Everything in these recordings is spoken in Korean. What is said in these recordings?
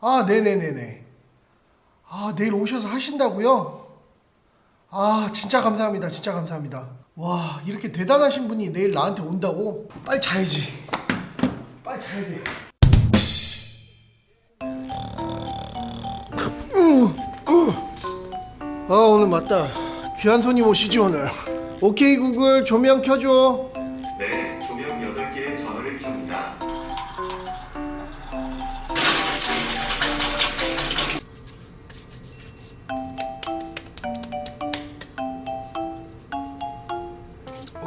아, 네네네네. 아, 내일 오셔서 하신다고요? 아, 진짜 감사합니다. 진짜 감사합니다. 와, 이렇게 대단하신 분이 내일 나한테 온다고? 빨리 자야지. 빨리 자야 돼. 아, 오늘 맞다. 귀한 손님 오시지, 오늘. 오케이, 구글, 조명 켜줘. 네, 조명 8개의 전원을 켭니다.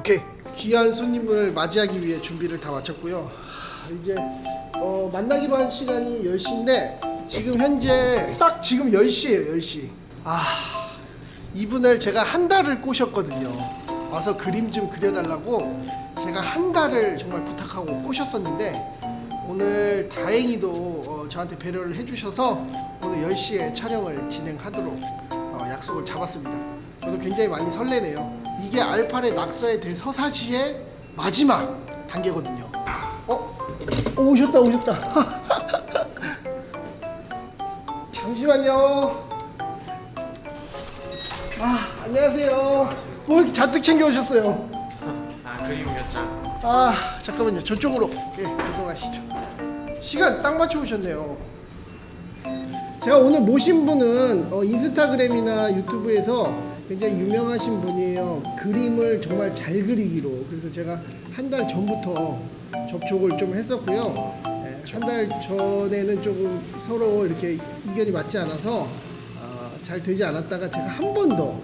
오케이 귀한 손님을 맞이하기 위해 준비를 다 마쳤고요. 하, 이제 어, 만나기로 한 시간이 10시인데 지금 현재 딱 지금 10시에요 10시. 아 이분을 제가 한 달을 꼬셨거든요. 와서 그림 좀 그려달라고 제가 한 달을 정말 부탁하고 꼬셨었는데 오늘 다행히도 어, 저한테 배려를 해주셔서 오늘 10시에 촬영을 진행하도록 어, 약속을 잡았습니다. 저도 굉장히 많이 설레네요. 이게 알파의 낙서의 대서사시의 마지막 단계거든요. 어? 어 오셨다 오셨다. 잠시만요. 아 안녕하세요. 뭐 이렇게 잔뜩 챙겨 오셨어요? 아 그림 그렸죠. 아 잠깐만요 저쪽으로 예 이동하시죠 시간 딱 맞춰 오셨네요 제가 오늘 모신 분은 어, 인스타그램이나 유튜브에서 굉장히 유명하신 분이에요. 그림을 정말 잘 그리기로. 그래서 제가 한 달 전부터 접촉을 좀 했었고요. 예, 한달 전에는 조금 서로 이렇게 이견이 맞지 않아서 아, 잘 되지 않았다가 제가 한 번 더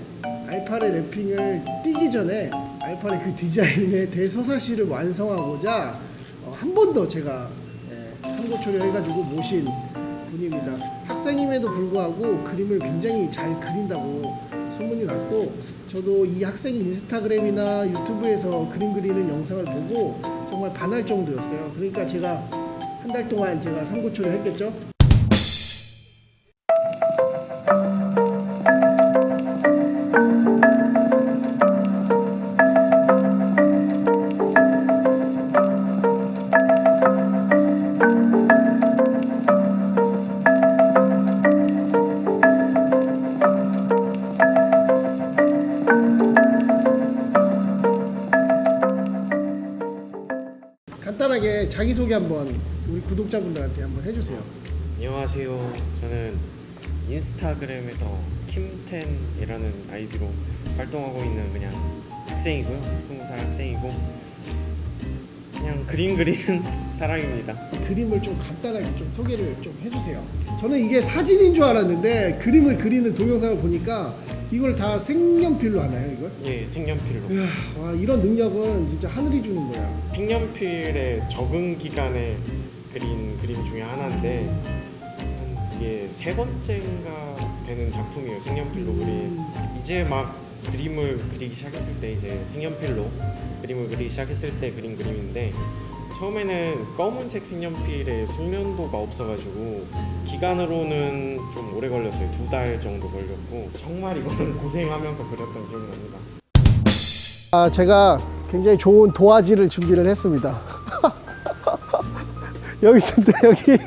알파의 랩핑을 뛰기 전에 알파의 그 디자인의 대서사시를 완성하고자 어, 한 번 더 제가 예, 참고 초려해가지고 모신 분입니다. 학생임에도 불구하고 그림을 굉장히 잘 그린다고 소문이 났고 저도 이 학생이 인스타그램이나 유튜브에서 그림 그리는 영상을 보고 정말 반할 정도였어요. 그러니까 제가 한 달 동안 제가 삼고초를 했겠죠. 자기소개 한번 우리 구독자분들한테 한번 해주세요. 안녕하세요. 저는 인스타그램에서 킴텐이라는 아이디로 활동하고 있는 그냥 학생이고요. 스무 살 학생이고 그냥 그림 그리는 사람입니다. 그림을 좀 간단하게 좀 소개를 좀 해주세요. 저는 이게 사진인 줄 알았는데 그림을 그리는 동영상을 보니까 이걸 다 색연필로 하나요, 이걸? 예, 색연필로. 이야, 와 이런 능력은 진짜 하늘이 주는 거야. 색연필의 적응 기간에 그린 그림 중에 하나인데 한 이게 세 번째인가 되는 작품이에요. 색연필로 그린 이제 막 그림을 그리기 시작했을 때 이제 색연필로 그림을 그리기 시작했을 때 그린 그림인데 처음에는 검은색 색연필에 숙련도가 없어가지고 기간으로는 좀 오래 걸렸어요. 두 달 정도 걸렸고 정말 이거는 고생하면서 그렸던 기억이 납니다. 아 제가 굉장히 좋은 도화지를 준비를 했습니다. 여기 있습니다 여기.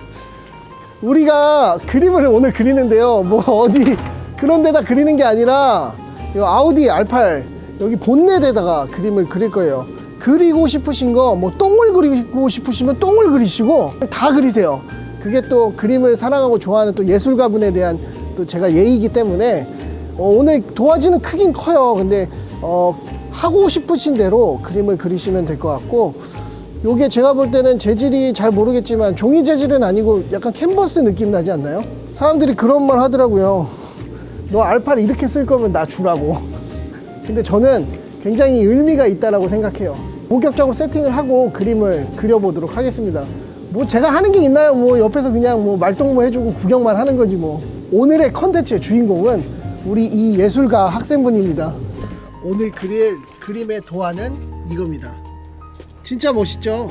우리가 그림을 오늘 그리는데요. 뭐 어디 그런 데다 그리는 게 아니라 이 아우디 R8 여기 본넷에다가 그림을 그릴 거예요. 그리고 싶으신 거 뭐 똥을 그리고 싶으시면 똥을 그리시고 다 그리세요. 그게 또 그림을 사랑하고 좋아하는 또 예술가분에 대한 또 제가 예의이기 때문에 어, 오늘 도화지는 크긴 커요. 근데 어, 하고 싶으신 대로 그림을 그리시면 될 것 같고 요게 제가 볼 때는 재질이 잘 모르겠지만 종이 재질은 아니고 약간 캔버스 느낌 나지 않나요? 사람들이 그런 말 하더라고요. 너 알파를 이렇게 쓸 거면 나 주라고. 근데 저는 굉장히 의미가 있다라고 생각해요. 본격적으로 세팅을 하고 그림을 그려보도록 하겠습니다. 뭐 제가 하는 게 있나요? 뭐 옆에서 그냥 뭐 말동무 해주고 구경만 하는 거지 뭐. 오늘의 컨텐츠의 주인공은 우리 이 예술가 학생분입니다. 오늘 그릴 그림의 도안은 이겁니다. 진짜 멋있죠?